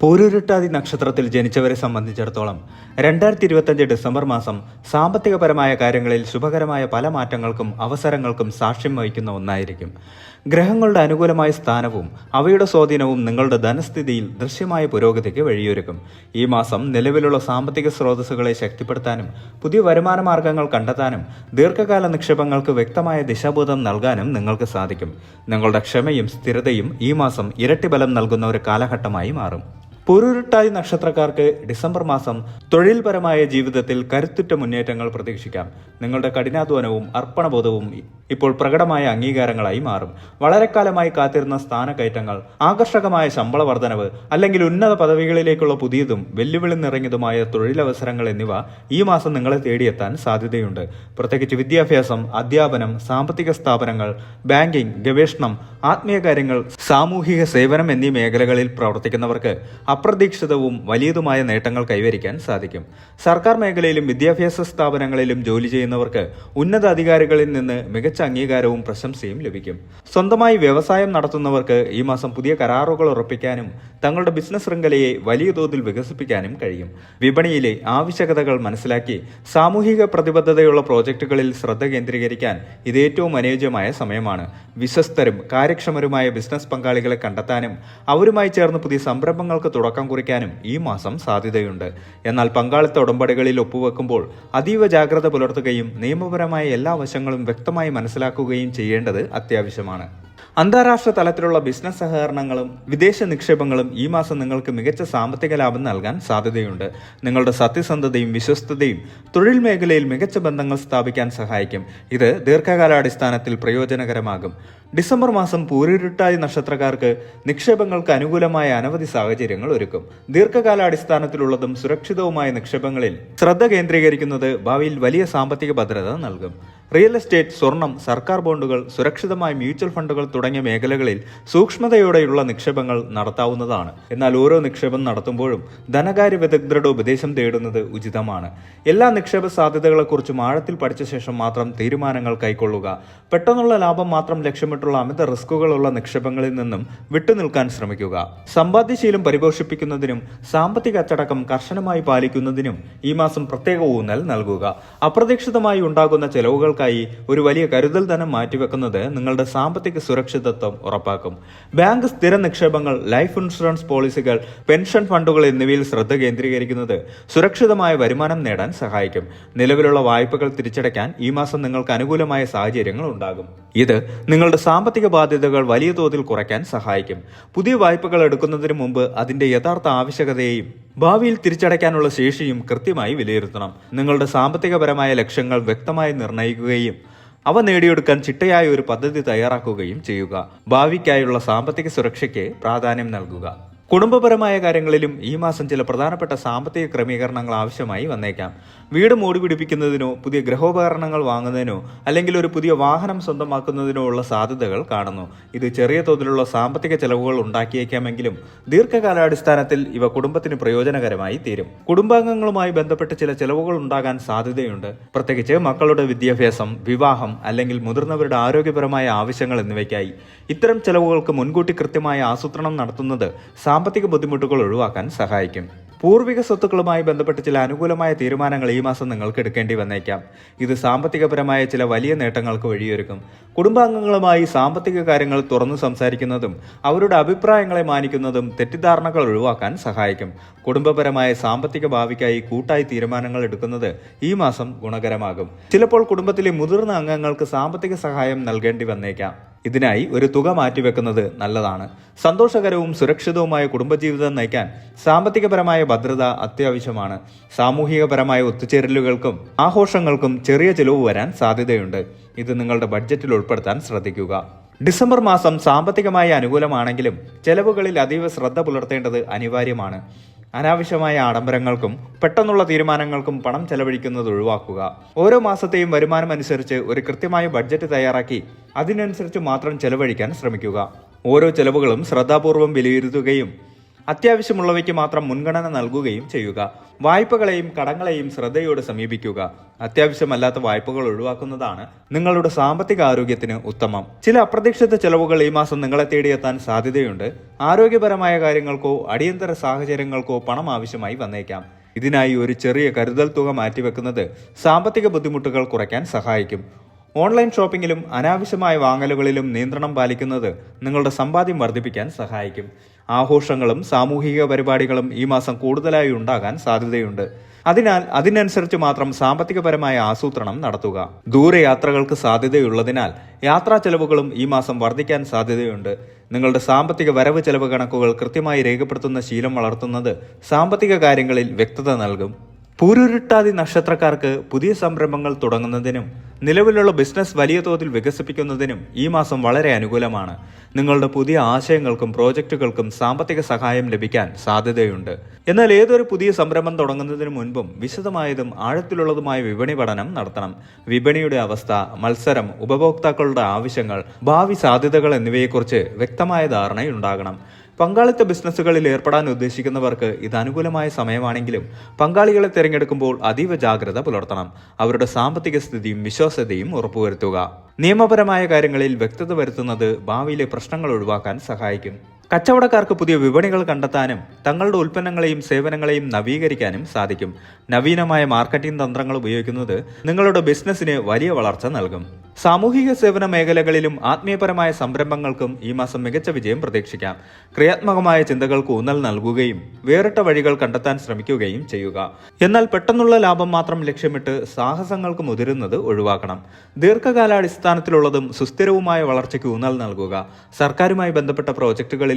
പൂരുരുട്ടാതി നക്ഷത്രത്തിൽ ജനിച്ചവരെ സംബന്ധിച്ചിടത്തോളം രണ്ടായിരത്തി ഇരുപത്തഞ്ച് ഡിസംബർ മാസം സാമ്പത്തികപരമായ കാര്യങ്ങളിൽ ശുഭകരമായ പല മാറ്റങ്ങൾക്കും അവസരങ്ങൾക്കും സാക്ഷ്യം വഹിക്കുന്ന ഒന്നായിരിക്കും. ഗ്രഹങ്ങളുടെ അനുകൂലമായ സ്ഥാനവും അവയുടെ സ്വാധീനവും നിങ്ങളുടെ ധനസ്ഥിതിയിൽ ദൃശ്യമായ പുരോഗതിക്ക് വഴിയൊരുക്കും. ഈ മാസം നിലവിലുള്ള സാമ്പത്തിക സ്രോതസ്സുകളെ ശക്തിപ്പെടുത്താനും പുതിയ വരുമാന മാർഗങ്ങൾ കണ്ടെത്താനും ദീർഘകാല നിക്ഷേപങ്ങൾക്ക് വ്യക്തമായ ദിശാബോധം നൽകാനും നിങ്ങൾക്ക് സാധിക്കും. നിങ്ങളുടെ ക്ഷമയും സ്ഥിരതയും ഈ മാസം ഇരട്ടി ബലം നൽകുന്ന ഒരു കാലഘട്ടമായി മാറും. പുരുരുട്ടാതി നക്ഷത്രക്കാർക്ക് ഡിസംബർ മാസം തൊഴിൽപരമായ ജീവിതത്തിൽ കരുത്തുറ്റ മുന്നേറ്റങ്ങൾ പ്രതീക്ഷിക്കാം. നിങ്ങളുടെ കഠിനാധ്വാനവും അർപ്പണബോധവും ഇപ്പോൾ പ്രകടമായ അംഗീകാരങ്ങളായി മാറും. വളരെക്കാലമായി കാത്തിരുന്ന സ്ഥാനക്കയറ്റങ്ങൾ ആകർഷകമായ ശമ്പള വർധനവ് അല്ലെങ്കിൽ ഉന്നത പദവികളിലേക്കുള്ള പുതിയതും വെല്ലുവിളി നിറഞ്ഞതുമായ തൊഴിലവസരങ്ങൾ എന്നിവ ഈ മാസം നിങ്ങളെ തേടിയെത്താൻ സാധ്യതയുണ്ട്. പ്രത്യേകിച്ച് വിദ്യാഭ്യാസം അധ്യാപനം സാമ്പത്തിക സ്ഥാപനങ്ങൾ ബാങ്കിംഗ് ഗവേഷണം ആത്മീയ കാര്യങ്ങൾ സാമൂഹിക സേവനം എന്നീ മേഖലകളിൽ പ്രവർത്തിക്കുന്നവർക്ക് അപ്രതീക്ഷിതവും വലിയതുമായ നേട്ടങ്ങൾ കൈവരിക്കാൻ സാധിക്കും. സർക്കാർ മേഖലയിലും വിദ്യാഭ്യാസ സ്ഥാപനങ്ങളിലും ജോലി ചെയ്യുന്നവർക്ക് ഉന്നത അധികാരികളിൽ നിന്ന് മികച്ച അംഗീകാരവും പ്രശംസയും ലഭിക്കും. സ്വന്തമായി വ്യവസായം നടത്തുന്നവർക്ക് ഈ മാസം പുതിയ കരാറുകൾ ഉറപ്പിക്കാനും തങ്ങളുടെ ബിസിനസ് ശൃംഖലയെ വലിയ തോതിൽ വികസിപ്പിക്കാനും കഴിയും. വിപണിയിലെ ആവശ്യകതകൾ മനസ്സിലാക്കി സാമൂഹിക പ്രതിബദ്ധതയുള്ള പ്രോജക്റ്റുകളിൽ ശ്രദ്ധ കേന്ദ്രീകരിക്കാൻ ഇത് ഏറ്റവും അനുയോജ്യമായ സമയമാണ്. വിശ്വസ്തരും കാര്യക്ഷമരുമായ ബിസിനസ് പങ്കാളികളെ കണ്ടെത്താനും അവരുമായി ചേർന്ന് പുതിയ സംരംഭങ്ങൾക്ക് തുടക്കം കുറിക്കാനും ഈ മാസം സാധ്യതയുണ്ട്. എന്നാൽ പങ്കാളിത്ത ഉടമ്പടികളിൽ ഒപ്പുവെക്കുമ്പോൾ അതീവ ജാഗ്രത പുലർത്തുകയും നിയമപരമായ എല്ലാ വശങ്ങളും വ്യക്തമായി മനസ്സിലാക്കുകയും ചെയ്യേണ്ടത് അത്യാവശ്യമാണ്. അന്താരാഷ്ട്ര തലത്തിലുള്ള ബിസിനസ് സഹകരണങ്ങളും വിദേശ നിക്ഷേപങ്ങളും ഈ മാസം നിങ്ങൾക്ക് മികച്ച സാമ്പത്തിക ലാഭം നൽകാൻ സാധ്യതയുണ്ട്. നിങ്ങളുടെ സത്യസന്ധതയും വിശ്വസ്തതയും തൊഴിൽ മേഖലയിൽ മികച്ച ബന്ധങ്ങൾ സ്ഥാപിക്കാൻ സഹായിക്കും. ഇത് ദീർഘകാലാടിസ്ഥാനത്തിൽ പ്രയോജനകരമാകും. ഡിസംബർ മാസം പൂരിരുട്ടായി നക്ഷത്രക്കാർക്ക് നിക്ഷേപങ്ങൾക്ക് അനുകൂലമായ അനവധി സാഹചര്യങ്ങൾ ഒരുക്കും. ദീർഘകാലാടിസ്ഥാനത്തിലുള്ളതും സുരക്ഷിതവുമായ നിക്ഷേപങ്ങളിൽ ശ്രദ്ധ കേന്ദ്രീകരിക്കുന്നത് ഭാവിയിൽ വലിയ സാമ്പത്തിക ഭദ്രത നൽകും. റിയൽ എസ്റ്റേറ്റ് സ്വർണം സർക്കാർ ബോണ്ടുകൾ സുരക്ഷിതമായ മ്യൂച്വൽ ഫണ്ടുകൾ തുടങ്ങിയ മേഖലകളിൽ സൂക്ഷ്മതയോടെയുള്ള നിക്ഷേപങ്ങൾ നടത്താവുന്നതാണ്. എന്നാൽ ഓരോ നിക്ഷേപം നടത്തുമ്പോഴും ധനകാര്യ വിദഗ്ധരുടെ ഉപദേശം തേടുന്നത് ഉചിതമാണ്. എല്ലാ നിക്ഷേപ സാധ്യതകളെക്കുറിച്ചും ആഴത്തിൽ പഠിച്ച ശേഷം മാത്രം തീരുമാനങ്ങൾ കൈക്കൊള്ളുക. പെട്ടെന്നുള്ള ലാഭം മാത്രം ലക്ഷ്യമിട്ടുള്ള അമിത റിസ്കുകളുള്ള നിക്ഷേപങ്ങളിൽ നിന്നും വിട്ടുനിൽക്കാൻ ശ്രമിക്കുക. സമ്പാദ്യശീലം പരിപോഷിപ്പിക്കുന്നതിനും സാമ്പത്തിക അച്ചടക്കം കർശനമായി പാലിക്കുന്നതിനും ഈ മാസം പ്രത്യേക ഊന്നൽ നൽകുക. അപ്രതീക്ഷിതമായി ഉണ്ടാകുന്ന ചെലവുകൾക്കായി ഒരു വലിയ കരുതൽ ധനം മാറ്റിവെക്കുന്നത് നിങ്ങളുടെ സാമ്പത്തിക സുരക്ഷിതത്വം ഉറപ്പാക്കും. ബാങ്ക് സ്ഥിര നിക്ഷേപങ്ങൾ ലൈഫ് ഇൻഷുറൻസ് പോളിസികൾ പെൻഷൻ ഫണ്ടുകൾ എന്നിവയിൽ ശ്രദ്ധ കേന്ദ്രീകരിക്കുന്നത് സുരക്ഷിതമായ വരുമാനം നേടാൻ സഹായിക്കും. നിലവിലുള്ള വായ്പകൾ തിരിച്ചടയ്ക്കാൻ ഈ മാസം നിങ്ങൾക്ക് അനുകൂലമായ സാഹചര്യങ്ങൾ ഉണ്ടാകും. ഇത് നിങ്ങളുടെ സാമ്പത്തിക ബാധ്യതകൾ വലിയ തോതിൽ കുറയ്ക്കാൻ സഹായിക്കും. പുതിയ വായ്പകൾ എടുക്കുന്നതിന് മുമ്പ് അതിന്റെ യഥാർത്ഥ ആവശ്യകതയെയും ഭാവിയിൽ തിരിച്ചടയ്ക്കാനുള്ള ശേഷിയും കൃത്യമായി വിലയിരുത്തണം. നിങ്ങളുടെ സാമ്പത്തികപരമായ ലക്ഷ്യങ്ങൾ വ്യക്തമായി നിർണയിക്കുകയും അവ നേടിയെടുക്കാൻ ചിട്ടയായ ഒരു പദ്ധതി തയ്യാറാക്കുകയും ചെയ്യുക. ഭാവിക്കായുള്ള സാമ്പത്തിക സുരക്ഷയ്ക്ക് പ്രാധാന്യം നൽകുക. കുടുംബപരമായ കാര്യങ്ങളിലും ഈ മാസം ചില പ്രധാനപ്പെട്ട സാമ്പത്തിക ക്രമീകരണങ്ങൾ ആവശ്യമായി വന്നേക്കാം. വീട് മൂടി പിടിപ്പിക്കുന്നതിനോ പുതിയ ഗ്രഹോപകരണങ്ങൾ വാങ്ങുന്നതിനോ അല്ലെങ്കിൽ ഒരു പുതിയ വാഹനം സ്വന്തമാക്കുന്നതിനോ ഉള്ള സാധ്യതകൾ കാണുന്നു. ഇത് ചെറിയ തോതിലുള്ള സാമ്പത്തിക ചെലവുകൾ ഉണ്ടാക്കിയേക്കാമെങ്കിലും ദീർഘകാലാടിസ്ഥാനത്തിൽ ഇവ കുടുംബത്തിന് പ്രയോജനകരമായി തീരും. കുടുംബാംഗങ്ങളുമായി ബന്ധപ്പെട്ട് ചില ചെലവുകൾ ഉണ്ടാകാൻ സാധ്യതയുണ്ട്. പ്രത്യേകിച്ച് മക്കളുടെ വിദ്യാഭ്യാസം വിവാഹം അല്ലെങ്കിൽ മുതിർന്നവരുടെ ആരോഗ്യപരമായ ആവശ്യങ്ങൾ എന്നിവയ്ക്കായി. ഇത്തരം ചെലവുകൾക്ക് മുൻകൂട്ടി കൃത്യമായ ആസൂത്രണം നടത്തുന്നത് സാമ്പത്തിക ബുദ്ധിമുട്ടുകൾ ഒഴിവാക്കാൻ സഹായിക്കും. പൂർവിക സ്വത്തുക്കളുമായി ബന്ധപ്പെട്ട് ചില അനുകൂലമായ തീരുമാനങ്ങൾ ഈ മാസം നിങ്ങൾക്ക് എടുക്കേണ്ടി വന്നേക്കാം. ഇത് സാമ്പത്തികപരമായ ചില വലിയ നേട്ടങ്ങൾക്ക് വഴിയൊരുക്കും. കുടുംബാംഗങ്ങളുമായി സാമ്പത്തിക കാര്യങ്ങൾ തുറന്നു സംസാരിക്കുന്നതും അവരുടെ അഭിപ്രായങ്ങളെ മാനിക്കുന്നതും തെറ്റിദ്ധാരണകൾ ഒഴിവാക്കാൻ സഹായിക്കും. കുടുംബപരമായ സാമ്പത്തിക ഭാവിക്കായി കൂട്ടായി തീരുമാനങ്ങൾ എടുക്കുന്നത് ഈ മാസം ഗുണകരമാകും. ചിലപ്പോൾ കുടുംബത്തിലെ മുതിർന്ന അംഗങ്ങൾക്ക് സാമ്പത്തിക സഹായം നൽകേണ്ടി വന്നേക്കാം. ഇതിനായി ഒരു തുക മാറ്റിവെക്കുന്നത് നല്ലതാണ്. സന്തോഷകരവും സുരക്ഷിതവുമായ കുടുംബജീവിതം നയിക്കാൻ സാമ്പത്തികപരമായ ഭദ്രത അത്യാവശ്യമാണ്. സാമൂഹികപരമായ ഒത്തുചേരലുകൾക്കും ആഘോഷങ്ങൾക്കും ചെറിയ ചിലവ് വരാൻ സാധ്യതയുണ്ട്. ഇത് നിങ്ങളുടെ ബഡ്ജറ്റിൽ ഉൾപ്പെടുത്താൻ ശ്രദ്ധിക്കുക. ഡിസംബർ മാസം സാമ്പത്തികമായി അനുകൂലമാണെങ്കിലും ചെലവുകളിൽ അതീവ ശ്രദ്ധ പുലർത്തേണ്ടത് അനിവാര്യമാണ്. അനാവശ്യമായ ആഡംബരങ്ങൾക്കും പെട്ടെന്നുള്ള തീരുമാനങ്ങൾക്കും പണം ചെലവഴിക്കുന്നത് ഒഴിവാക്കുക. ഓരോ മാസത്തെയും വരുമാനം അനുസരിച്ച് ഒരു കൃത്യമായ ബഡ്ജറ്റ് തയ്യാറാക്കി അതിനനുസരിച്ച് മാത്രം ചെലവഴിക്കാൻ ശ്രമിക്കുക. ഓരോ ചെലവുകളും ശ്രദ്ധാപൂർവം വിലയിരുത്തുകയും അത്യാവശ്യമുള്ളവയ്ക്ക് മാത്രം മുൻഗണന നൽകുകയും ചെയ്യുക. വായ്പകളെയും കടങ്ങളെയും ശ്രദ്ധയോടെ സമീപിക്കുക. അത്യാവശ്യമല്ലാത്ത വായ്പകൾ ഒഴിവാക്കുന്നതാണ് നിങ്ങളുടെ സാമ്പത്തിക ആരോഗ്യത്തിന് ഉത്തമം. ചില അപ്രതീക്ഷിത ചെലവുകൾ ഈ മാസം നിങ്ങളെ തേടിയെത്താൻ സാധ്യതയുണ്ട്. ആരോഗ്യപരമായ കാര്യങ്ങൾക്കോ അടിയന്തര സാഹചര്യങ്ങൾക്കോ പണം ആവശ്യമായി വന്നേക്കാം. ഇതിനായി ഒരു ചെറിയ കരുതൽ തുക മാറ്റിവെക്കുന്നത് സാമ്പത്തിക ബുദ്ധിമുട്ടുകൾ കുറയ്ക്കാൻ സഹായിക്കും. ഓൺലൈൻ ഷോപ്പിംഗിലും അനാവശ്യമായ വാങ്ങലുകളിലും നിയന്ത്രണം പാലിക്കുന്നത് നിങ്ങളുടെ സമ്പാദ്യം വർദ്ധിപ്പിക്കാൻ സഹായിക്കും. ആഘോഷങ്ങളും സാമൂഹിക പരിപാടികളും ഈ മാസം കൂടുതലായി ഉണ്ടാകാൻ സാധ്യതയുണ്ട്. അതിനാൽ അതിനനുസരിച്ച് മാത്രം സാമ്പത്തികപരമായ ആസൂത്രണം നടത്തുക. ദൂരയാത്രകൾക്ക് സാധ്യതയുള്ളതിനാൽ യാത്രാ ചെലവുകളും ഈ മാസം വർദ്ധിക്കാൻ സാധ്യതയുണ്ട്. നിങ്ങളുടെ സാമ്പത്തിക വരവ് ചെലവ് കണക്കുകൾ കൃത്യമായി രേഖപ്പെടുത്തുന്ന ശീലം വളർത്തുന്നത് സാമ്പത്തിക കാര്യങ്ങളിൽ വ്യക്തത നൽകും. പൂരുരുട്ടാതി നക്ഷത്രക്കാർക്ക് പുതിയ സംരംഭങ്ങൾ തുടങ്ങുന്നതിനും നിലവിലുള്ള ബിസിനസ് വലിയ തോതിൽ വികസിപ്പിക്കുന്നതിനും ഈ മാസം വളരെ അനുകൂലമാണ്. നിങ്ങളുടെ പുതിയ ആശയങ്ങൾക്കും പ്രോജക്റ്റുകൾക്കും സാമ്പത്തിക സഹായം ലഭിക്കാൻ സാധ്യതയുണ്ട്. എന്നാൽ ഏതൊരു പുതിയ സംരംഭം തുടങ്ങുന്നതിനു മുൻപും വിശദമായതും ആഴത്തിലുള്ളതുമായ വിപണി പഠനം നടത്തണം. വിപണിയുടെ അവസ്ഥ മത്സരം ഉപഭോക്താക്കളുടെ ആവശ്യങ്ങൾ ഭാവി സാധ്യതകൾ എന്നിവയെക്കുറിച്ച് വ്യക്തമായ ധാരണയുണ്ടാകണം. പങ്കാളിത്ത ബിസിനസ്സുകളിൽ ഏർപ്പെടാൻ ഉദ്ദേശിക്കുന്നവർക്ക് ഇത് അനുകൂലമായ സമയമാണെങ്കിലും പങ്കാളികളെ തിരഞ്ഞെടുക്കുമ്പോൾ അതീവ ജാഗ്രത പുലർത്തണം. അവരുടെ സാമ്പത്തിക സ്ഥിതിയും വിശ്വാസ്യതയും ഉറപ്പുവരുത്തുക. നിയമപരമായ കാര്യങ്ങളിൽ വ്യക്തത വരുത്തുന്നത് ഭാവിയിലെ പ്രശ്നങ്ങൾ ഒഴിവാക്കാൻ സഹായിക്കും. കച്ചവടക്കാർക്ക് പുതിയ വിപണികൾ കണ്ടെത്താനും തങ്ങളുടെ ഉൽപ്പന്നങ്ങളെയും സേവനങ്ങളെയും നവീകരിക്കാനും സാധിക്കും. നവീനമായ മാർക്കറ്റിംഗ് തന്ത്രങ്ങൾ ഉപയോഗിക്കുന്നത് നിങ്ങളുടെ ബിസിനസ്സിന് വലിയ വളർച്ച നൽകും. സാമൂഹിക സേവന മേഖലകളിലും ആത്മീയപരമായ സംരംഭങ്ങൾക്കും ഈ മാസം മികച്ച വിജയം പ്രതീക്ഷിക്കാം. ക്രിയാത്മകമായ ചിന്തകൾക്ക് ഊന്നൽ നൽകുകയും വേറിട്ട വഴികൾ കണ്ടെത്താൻ ശ്രമിക്കുകയും ചെയ്യുക. എന്നാൽ പെട്ടെന്നുള്ള ലാഭം മാത്രം ലക്ഷ്യമിട്ട് സാഹസങ്ങൾക്ക് മുതിരുന്നത് ഒഴിവാക്കണം. ദീർഘകാലാടിസ്ഥാനത്തിലുള്ളതും സുസ്ഥിരവുമായ വളർച്ചയ്ക്ക് ഊന്നൽ നൽകുക. സർക്കാരുമായി ബന്ധപ്പെട്ട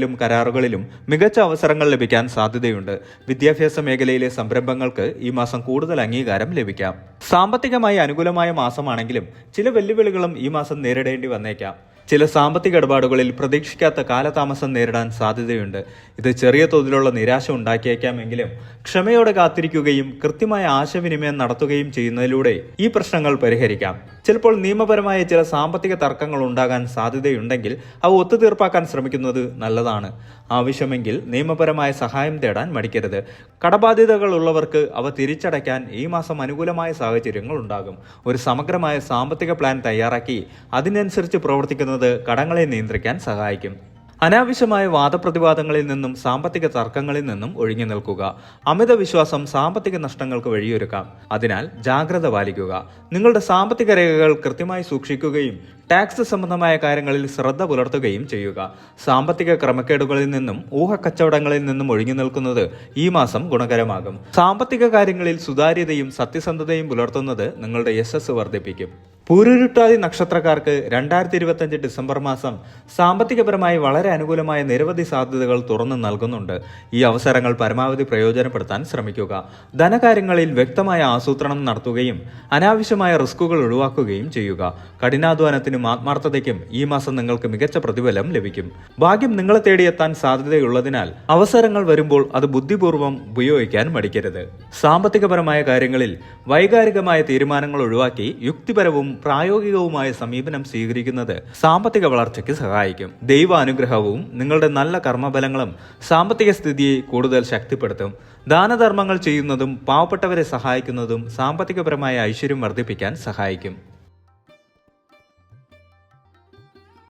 പ്രോജക്റ്റുകളിലും കരാറുകളിലും മികച്ച അവസരങ്ങൾ ലഭിക്കാൻ സാധ്യതയുണ്ട്. വിദ്യാഭ്യാസ മേഖലയിലെ സംരംഭങ്ങൾക്ക് ഈ മാസം കൂടുതൽ അംഗീകാരം ലഭിക്കാം. സാമ്പത്തികമായി അനുകൂലമായ മാസമാണെങ്കിലും ചില വെല്ലുവിളികളും ഈ മാസം നേരിടേണ്ടി വന്നേക്കാം. ചില സാമ്പത്തിക ഇടപാടുകളിൽ പ്രതീക്ഷിക്കാത്ത കാലതാമസം നേരിടാൻ സാധ്യതയുണ്ട്. ഇത് ചെറിയ തോതിലുള്ള നിരാശ ഉണ്ടാക്കിയേക്കാമെങ്കിലും ക്ഷമയോടെ കാത്തിരിക്കുകയും കൃത്യമായ ആശയവിനിമയം നടത്തുകയും ചെയ്യുന്നതിലൂടെ ഈ പ്രശ്നങ്ങൾ പരിഹരിക്കാം. ചിലപ്പോൾ നിയമപരമായ ചില സാമ്പത്തിക തർക്കങ്ങൾ ഉണ്ടാകാൻ സാധ്യതയുണ്ടെങ്കിൽ അവ ഒത്തുതീർപ്പാക്കാൻ ശ്രമിക്കുന്നത് നല്ലതാണ്. ആവശ്യമെങ്കിൽ നിയമപരമായ സഹായം തേടാൻ മടിക്കരുത്. കടബാധ്യതകൾ ഉള്ളവർക്ക് അവ തിരിച്ചടയ്ക്കാൻ ഈ മാസം അനുകൂലമായ സാഹചര്യങ്ങൾ ഉണ്ടാകും. ഒരു സമഗ്രമായ സാമ്പത്തിക പ്ലാൻ തയ്യാറാക്കി അതിനനുസരിച്ച് പ്രവർത്തിക്കുന്നത് കടങ്ങളെ നിയന്ത്രിക്കാൻ സഹായിക്കും. അനാവശ്യമായ വാദപ്രതിവാദങ്ങളിൽ നിന്നും സാമ്പത്തിക തർക്കങ്ങളിൽ നിന്നും ഒഴിഞ്ഞു നിൽക്കുക. അമിത വിശ്വാസം സാമ്പത്തിക നഷ്ടങ്ങൾക്ക് വഴിയൊരുക്കാം. അതിനാൽ ജാഗ്രത പാലിക്കുക. നിങ്ങളുടെ സാമ്പത്തിക രേഖകൾ കൃത്യമായി സൂക്ഷിക്കുകയും ടാക്സ് സംബന്ധമായ കാര്യങ്ങളിൽ ശ്രദ്ധ പുലർത്തുകയും ചെയ്യുക. സാമ്പത്തിക ക്രമക്കേടുകളിൽ നിന്നും ഊഹക്കച്ചവടങ്ങളിൽ നിന്നും ഒഴിഞ്ഞു നിൽക്കുന്നത് ഈ മാസം ഗുണകരമാകും. സാമ്പത്തിക കാര്യങ്ങളിൽ സുതാര്യതയും സത്യസന്ധതയും പുലർത്തുന്നത് നിങ്ങളുടെ യശസ് വർദ്ധിപ്പിക്കും. പൂരുരുട്ടാതി നക്ഷത്രക്കാർക്ക് രണ്ടായിരത്തി ഇരുപത്തഞ്ച് ഡിസംബർ മാസം സാമ്പത്തികപരമായി വളരെ അനുകൂലമായ നിരവധി സാധ്യതകൾ തുറന്നു നൽകുന്നുണ്ട്. ഈ അവസരങ്ങൾ പരമാവധി പ്രയോജനപ്പെടുത്താൻ ശ്രമിക്കുക. ധനകാര്യങ്ങളിൽ വ്യക്തമായ ആസൂത്രണം നടത്തുകയും അനാവശ്യമായ റിസ്കുകൾ ഒഴിവാക്കുകയും ചെയ്യുക. കഠിനാധ്വാനത്തിനും ആത്മാർത്ഥതയ്ക്കും ഈ മാസം നിങ്ങൾക്ക് മികച്ച പ്രതിഫലം ലഭിക്കും. ഭാഗ്യം നിങ്ങളെ തേടിയെത്താൻ സാധ്യതയുള്ളതിനാൽ അവസരങ്ങൾ വരുമ്പോൾ അത് ബുദ്ധിപൂർവം ഉപയോഗിക്കാൻ മടിക്കരുത്. സാമ്പത്തികപരമായ കാര്യങ്ങളിൽ വൈകാരികമായ തീരുമാനങ്ങൾ ഒഴിവാക്കി യുക്തിപരവും പ്രായോഗികവുമായ സമീപനം സ്വീകരിക്കുന്നത് സാമ്പത്തിക വളർച്ചയ്ക്ക് സഹായിക്കും. ദൈവാനുഗ്രഹവും നിങ്ങളുടെ നല്ല കർമ്മബലങ്ങളും സാമ്പത്തിക സ്ഥിതിയെ കൂടുതൽ ശക്തിപ്പെടുത്തും. ദാനധർമ്മങ്ങൾ ചെയ്യുന്നതും പാവപ്പെട്ടവരെ സഹായിക്കുന്നതും സാമ്പത്തികപരമായ ഐശ്വര്യം വർദ്ധിപ്പിക്കാൻ സഹായിക്കും.